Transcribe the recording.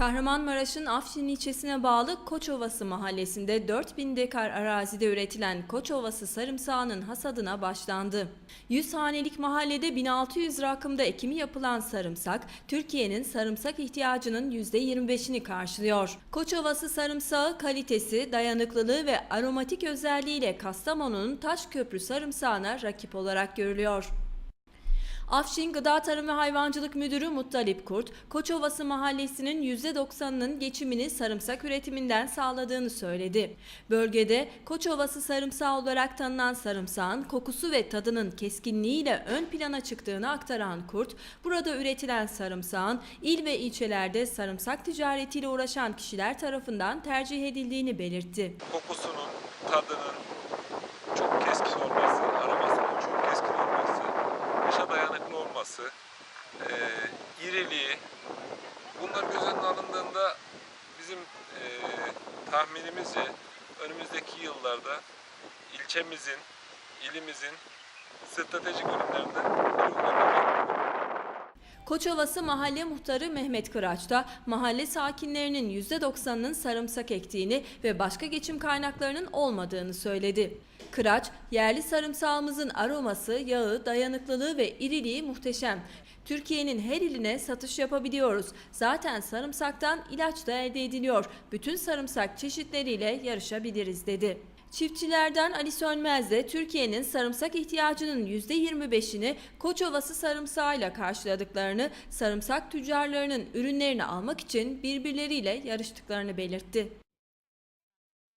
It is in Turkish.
Kahramanmaraş'ın Afşin ilçesine bağlı Koçovası mahallesinde 4000 dekar arazide üretilen Koçovası sarımsağının hasadına başlandı. 100 hanelik mahallede 1600 rakımda ekimi yapılan sarımsak, Türkiye'nin sarımsak ihtiyacının %25'ini karşılıyor. Koçovası sarımsağı kalitesi, dayanıklılığı ve aromatik özelliğiyle Kastamonu'nun Taşköprü sarımsağına rakip olarak görülüyor. Afşin Gıda Tarım ve Hayvancılık Müdürü Muttalip Kurt, Koçovası mahallesinin %90'ının geçimini sarımsak üretiminden sağladığını söyledi. Bölgede Koçovası sarımsağı olarak tanınan sarımsağın kokusu ve tadının keskinliğiyle ön plana çıktığını aktaran Kurt, burada üretilen sarımsağın il ve ilçelerde sarımsak ticaretiyle uğraşan kişiler tarafından tercih edildiğini belirtti. kokusunun, tadının olması, eee iriliği, bunlar göz önüne alındığında bizim eee tahminimizce önümüzdeki yıllarda ilçemizin, ilimizin stratejik ürünlerinden biri olabilecek. Koçovası Mahalle Muhtarı Mehmet Kıraç da mahalle sakinlerinin %90'ının sarımsak ektiğini ve başka geçim kaynaklarının olmadığını söyledi. Kıraç, yerli sarımsağımızın aroması, yağı, dayanıklılığı ve iriliği muhteşem. Türkiye'nin her iline satış yapabiliyoruz. Zaten sarımsaktan ilaç da elde ediliyor. Bütün sarımsak çeşitleriyle yarışabiliriz dedi. Çiftçilerden Ali Sönmez de Türkiye'nin sarımsak ihtiyacının %25'ini Koçovası sarımsağıyla karşıladıklarını, sarımsak tüccarlarının ürünlerini almak için birbirleriyle yarıştıklarını belirtti.